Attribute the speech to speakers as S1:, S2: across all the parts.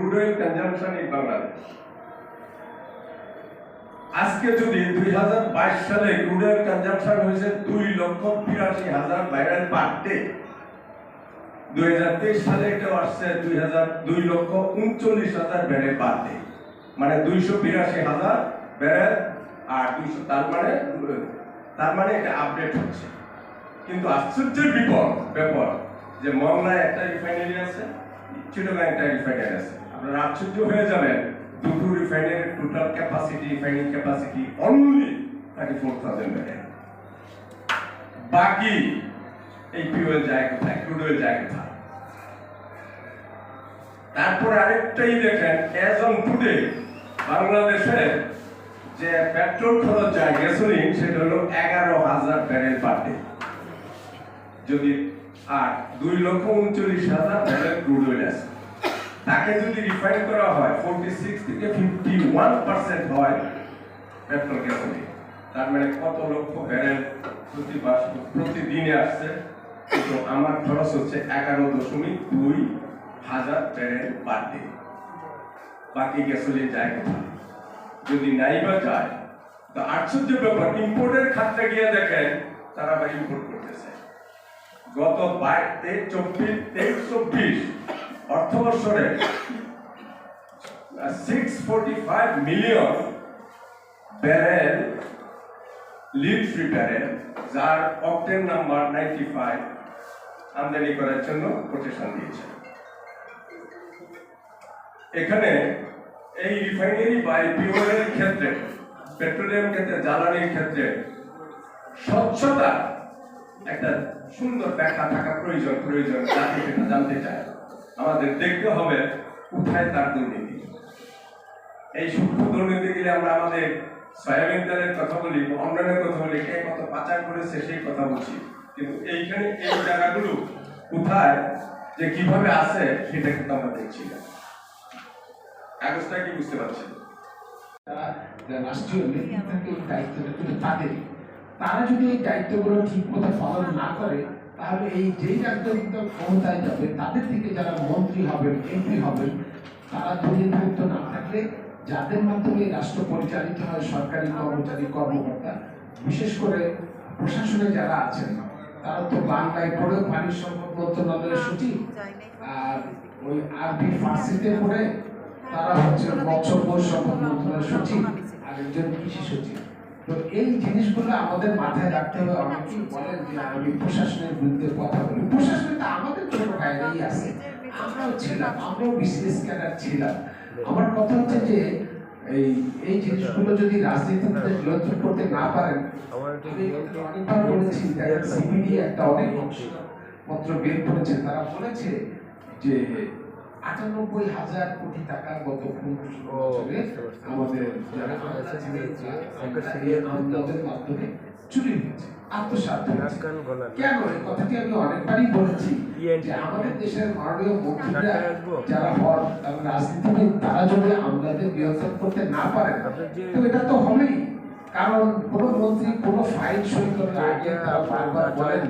S1: Crude oil consumption in Bangladesh. আজকে যদি দুই হাজার বাইশ সালে কনজাম্পশন হয়েছে দুই লক্ষ বিরাশি হাজার ব্যারেল পার ডে, দুই হাজার তেইশ সালে এটা আসছে দুই হাজার দুই লক্ষ উনচল্লিশ হাজার ব্যারেল পার ডে। মানে দুইশো বিরাশি হাজার ব্যারেল আর দুইশো, তার মানে তার মানে এটা আপডেট হচ্ছে। কিন্তু আশ্চর্যের বিপদ, ব্যাপার যে মংলায় একটা রিফাইনারি আছে একটা রিফাইনারি আছে। আপনারা আশ্চর্য হয়ে যাবেন। দুটো রিফাইনারির total capacity refining capacity only thirty four thousand বাকি এই পিওয়েল যায় কোথায়? ক্রুড অয়েল যায় কোথায়? তারপর আরেকটাই দেখেন অ্যাজ অন টুডে বাংলাদেশে যে পেট্রোল খরচ যায় গ্যাসোলিন সেটা হলো এগারো হাজার ব্যারেল পার ডে যদি আর দুই লক্ষ উনচল্লিশ হাজার ব্যারেল ক্রুড অয়েল আছে। তাকে যদি রিফাইন করা হয় ফোরটি সিক্স থেকে ফিফটি ওয়ান পার্সেন্ট হয় পেট্রোল গ্যাসোলিন তার মানে কত লক্ষ ব্যারেল প্রতি মাস প্রতিদিনে আসছে? কিন্তু আমার খরচ হচ্ছে এগারো দশমিক দুই হাজার ব্যারেল পার ডে বাকি গ্যাসোলিন যায় কোথায়? যদি নাই বা যায়, তো আশ্চর্য ব্যাপার ইম্পোর্টের খাতটা গিয়ে দেখেন, তারা আবার ইম্পোর্ট করতেছে। গত বাইশ চব্বিশ, তেইশ, চব্বিশ অর্থ বছরে six forty five million barrel lead barrel যার অক্টেন নাম্বার নাইনটি ফাইভ আমদানি করার জন্য কোটেশন দিয়েছে। এখানে এই রিফাইনারি বা পিওরের ক্ষেত্রে পেট্রোলিয়াম ক্ষেত্রে, জ্বালানির ক্ষেত্রে স্বচ্ছতা একটা সুন্দর ব্যাখ্যা থাকা প্রয়োজন প্রয়োজন জাতি জানতে চায়। আমাদের দেখতে হবে কোথায় তার দুর্নীতি। এই সূক্ষ্ম দুর্নীতি গেলে আমরা আমাদের সয়াবিন তেলের কথা বলি অন্যান্য কথা বলি কে কত পাচার করেছে সেই কথা বলছি। কিন্তু এইখানে এই জায়গাগুলো কোথায়, যে কীভাবে আছে, সেটা কিন্তু আমরা দেখছি না। কাগজটা কি বুঝতে
S2: পারছি রাষ্ট্রীয় নেতৃত্ব থাকে এই দায়িত্বটা তাদেরই। তারা যদি এই দায়িত্বগুলো ঠিক মতো পালন না করে তাহলে এই যেই রাজনৈতিক ক্ষমতায় যাবে, তাদের থেকে যারা মন্ত্রী হবেন, এমপি হবেন, তারা দুর্নীতিমুক্ত না থাকলে যাদের মাধ্যমে রাষ্ট্র পরিচালিত হয়, সরকারি কর্মচারী, কর্মকর্তা, বিশেষ করে প্রশাসনে যারা আছেন, তারা তো বাংলায় পড়েও পানি সম্পদ মন্ত্রণালয়ের সচিব, আর ওই আরবি ফার্সিতে পড়ে তারা হচ্ছে মৎস্য সম্পদ মন্ত্রণালয়ের সচিব, আর একজন কৃষি সচিব। তো এই জিনিসগুলো আমাদের মাথায় রাখতে হবে। অনেকেই বলেন যে আমি প্রশাসনের বিরুদ্ধে কথা বলি। প্রশাসনে তো আমাদের ছোট ভাইরাই আছে। আমরাও ছিলাম। আমরাও বিসিএস ক্যাডার ছিলাম। আমার কথা হচ্ছে যে এই এই জিনিসগুলো যদি রাজনীতিতে নিয়ন্ত্রণ করতে না পারেন অনেকবার বলেছি সিবিডি একটা অনেক পত্র বের করেছে। তারা বলেছে যে আটানব্বই হাজার কোটি টাকা গত বছরে আমাদের ছিলেন, যে আমলাদের মাধ্যমে চুরি হয়েছে আত্মসাৎ হয়েছে। কেন এই কথাটি আমি অনেকবারই বলেছি যে আমাদের দেশের মাননীয় মন্ত্রীরা যারা হন রাজনীতিবিদ তারা যদি আমলাদের নিয়ন্ত্রণ করতে না পারেন তো এটা তো হবেই। কারণ কোন মন্ত্রী কোন ফাইল সই করার আগে বারবার বলেন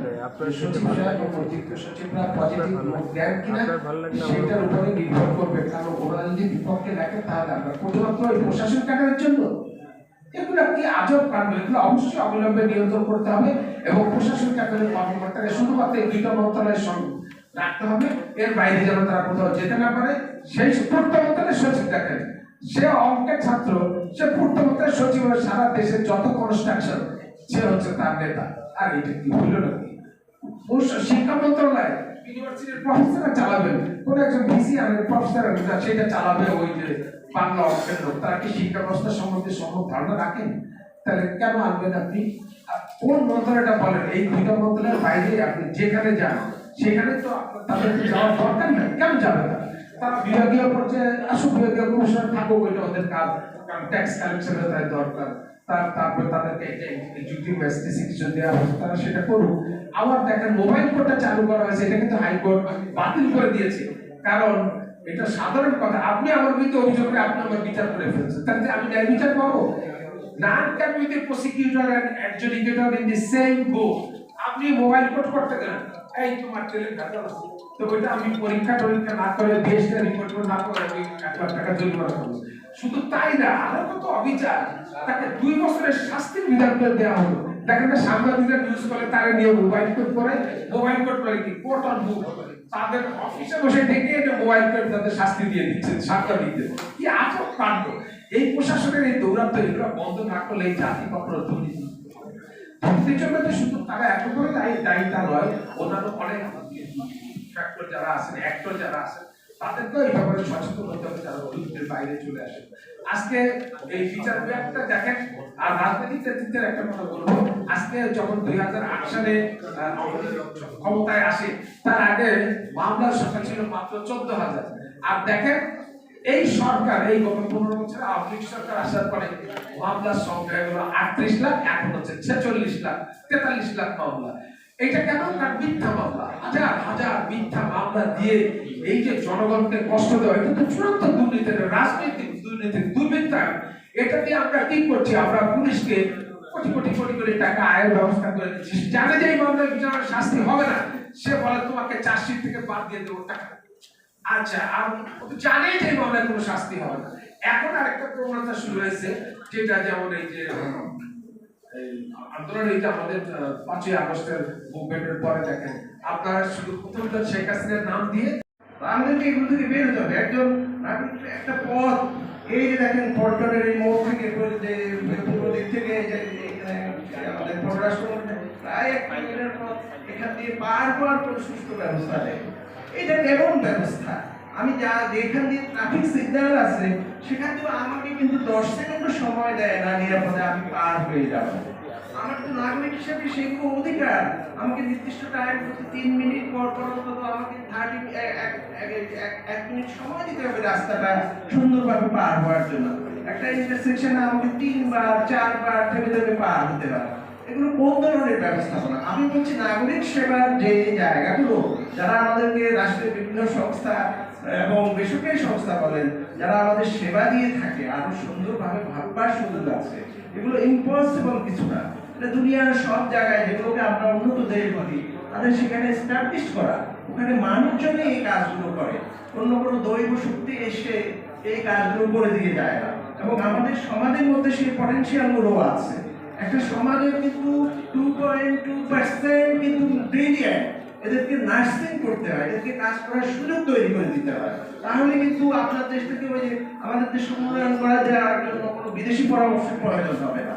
S2: সচিব সাহেব অতিরিক্ত সচিবরা পজিটিভ নোট দেন কিনা সেটার উপরে নির্ভর করবে। কারণ ওরা যদি বিপক্ষে লেখে তাহলে আমরা শুধুমাত্র ওই প্রশাসন কাটানোর জন্য। এগুলো কি আজব কাণ্ড এগুলো অবশ্যই অবিলম্বে নিয়ন্ত্রণ করতে হবে এবং প্রশাসন কাটানোর কর্মকর্তাকে শুধুমাত্র এই দুইটা মন্ত্রণালয়ের সঙ্গে রাখতে হবে। এর বাইরে যেন তারা কোথাও যেতে না পারে সেই সচিব দেখেন। সে অঙ্কের ছাত্র, সে পূর্ত সচিব সারা দেশের যত কনস্ট্রাকশন সে হচ্ছে তার নেতা। আর এটা কি হইল নাকি? শিক্ষা মন্ত্রণালয় ইউনিভার্সিটির প্রফেসররা চালাবেন। কোন একজন ভিসি আর প্রফেসর সেটা চালাবে ওই যে বাংলা লোক। তারা কি শিক্ষা ব্যবস্থা সম্বন্ধে সম্ভব ধারণা রাখেন? তাহলে কেন আনবেন আপনি? কোন মন্ত্রণালয়টা বলেন? এই দুইটা মন্ত্রণালয়ের বাইরে আপনি যেখানে যান, সেখানে তো আপনার তাদেরকে যাওয়ার দরকার নেই। কেন যাবে না? বিভাগীয় পর্যায়ে আসুক, বিভাগীয় কমিশন থাকুক ওইটা ওদের কাজ। কারণ ট্যাক্স কালেকশনের তাই দরকার। তার, তারপরে তাদেরকে এক্সিকিউটিভ ম্যাজিস্ট্রেসি কিছু দেওয়া হচ্ছে তারা সেটা করুক। আবার দেখেন মোবাইল কোডটা চালু করা হয়েছে, এটা কিন্তু হাইকোর্ট বাতিল করে দিয়েছে। কারণ এটা সাধারণ কথা। আপনি আমার বিরুদ্ধে অভিযোগ করে আপনি আমার বিচার করে ফেলছেন। তাহলে আমি ন্যায় বিচার পাবো? None can with a prosecutor and adjudicator in the same book আপনি মোবাইল কোড করতে গেলেন। এই তোমার ভেজাল আছে। তো ওইটা আমি পরীক্ষা টরীক্ষা না করে দেশটা রিপোর্ট না করে আমি এক লাখ টাকা জরিমানা করব। শুধু তাই না, আরও কত অবিচার। তাকে দুই বছরের শাস্তির বিধান করে দেওয়া হলো। দেখেন না, সাংবাদিকরা নিউজ করে, তারা নিয়ে মোবাইল কোড করে মোবাইল কোড করে কি? কোর্ট অন বুক তাদের অফিসে বসে ডেকে এটা মোবাইল কোড তাদের শাস্তি দিয়ে দিচ্ছেন সাংবাদিকদের। কি আচক কাণ্ড? এই প্রশাসনের এই দৌরাত্ম এগুলো বন্ধ না করলে এই জাতি কখনো দুর্নীতি দুর্নীতির জন্য শুধু তারা এত করে দায়ী দায়ী নয়, অন্যান্য অনেক ফ্যাক্টর যারা আছেন অ্যাক্টর যারা আছেন তাদেরকেও এই ব্যাপারে সচেতন হতে হবে যারা অভিযোগের বাইরে চলে আসে আজকে এই বিচার বিভাগটা দেখেন, আর রাজনৈতিক নেতৃত্বের একটা কথা বলব। আজকে যখন দুই হাজার আট সালে ক্ষমতায় আসে, তার আগে মামলার সংখ্যা ছিল মাত্র চোদ্দ হাজার। আর দেখেন, এই সরকার, এই গত পনেরো বছর আওয়ামী সরকার আসার পরে মামলার সংখ্যা হলো আটত্রিশ লাখ, এখন হচ্ছে ছেচল্লিশ লাখ, তেতাল্লিশ লাখ মামলা। এটা কেন? তার মিথ্যা মামলা। হাজার হাজার মিথ্যা মামলা দিয়ে এই যে জনগণকে কষ্ট দেওয়া, এটা তো চূড়ান্ত দুর্নীতি রাজনৈতিক দুর্নীতি দুর্বৃত্তায়ন। এটা দিয়ে আমরা কি করছি, আমরা পুলিশকে কোটি কোটি কোটি কোটি টাকা আয়ের ব্যবস্থা করে দিচ্ছি। জানে যে এই মামলার বিচারের শাস্তি হবে না, সে বলে, তোমাকে চার্জশিট থেকে বাদ দিয়ে দেবো, টাকা আচ্ছা আর জানেই যে এই মামলায় কোনো শাস্তি হবে না। এখন আরেকটা প্রবণতা শুরু হয়েছে, যেটা যেমন এই যে আন্দোলন যে আমাদের পাঁচই আগস্টের মুভমেন্টের পরে দেখেন। আপনারা শুধু প্রথম শেখ হাসিনার নাম দিয়ে
S3: আমাদেরকে এগুলো থেকে বের হতে হবে। একজন একটা পথ। এই যে দেখেন, পল্টনের এই মোড় থেকে পূর্ব দিক থেকে যে আমাদের পররাষ্ট্রমন্ত্রী, প্রায় এক কিলোমিটার পথ এখান দিয়ে বারবার সুস্থ ব্যবস্থা দেয় এটা কেমন ব্যবস্থা? আমি যা যেখান দিয়ে ট্রাফিক সিগন্যাল আছে সেখান থেকে আমাকে কিন্তু দশ সেকেন্ড সময় দেয় না, নিরাপদে আমি পার হয়ে যাব। আমার তো নাগরিক হিসেবে সেগুলো অধিকার। আমাকে নির্দিষ্ট টাইম প্রতি তিন মিনিট, পর পর অন্তত আমাকে থার্টি এক মিনিট সময় দিতে হবে রাস্তাটা সুন্দরভাবে পার হওয়ার জন্য। একটা ইন্টারসেকশনে আমাকে তিনবার, চারবার থেমে থেমে পার হতে হবে। এগুলো কোন ধরনের ব্যবস্থাপনা? আমি বলছি নাগরিক সেবার যে জায়গাগুলো, যারা আমাদেরকে রাষ্ট্রের বিভিন্ন সংস্থা এবং বেসরকারি সংস্থা বলেন, যারা আমাদের সেবা দিয়ে থাকে, আরও সুন্দরভাবে ভাববার সুযোগ আছে, এগুলো ইম্পসিবল কিছু না। এটা দুনিয়ার সব জায়গায় যেগুলোকে আমরা উন্নত দেশ বলি, তাদের সেখানে এস্টাবলিশ করা, ওখানে মানুষজনই এই কাজগুলো করে। অন্য কোনো দৈব শক্তি এসে এই কাজগুলো করে দিয়ে যায় না। এবং আমাদের সমাজের মধ্যে সেই পটেনশিয়ালগুলো আছে। একটা সমাজের কিন্তু টু পয়েন্ট টু পার্সেন্ট কিন্তু ব্রিলিয়ান্ট এদেরকে নার্সিং করতে হয়, এদেরকে কাজ করার সুযোগ তৈরি করে দিতে হয়। তাহলে কিন্তু আপনার দেশ থেকে ওই যে আমাদের দেশ উন্নয়ন করা যাওয়ার জন্য কোনো বিদেশি পরামর্শের প্রয়োজন হবে না।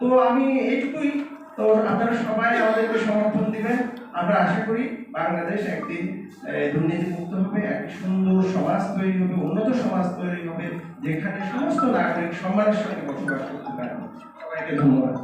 S3: তো আমি এইটুকুই। তো আপনারা সবাই আমাদেরকে সমর্থন দিবেন। আমরা আশা করি বাংলাদেশ একদিন দুর্নীতি মুক্ত হবে, একটি সুন্দর সমাজ তৈরি হবে, উন্নত সমাজ তৈরি হবে, যেখানে সমস্ত নাগরিক সম্মানের সঙ্গে বসবাস করতে পারে সবাইকে ধন্যবাদ।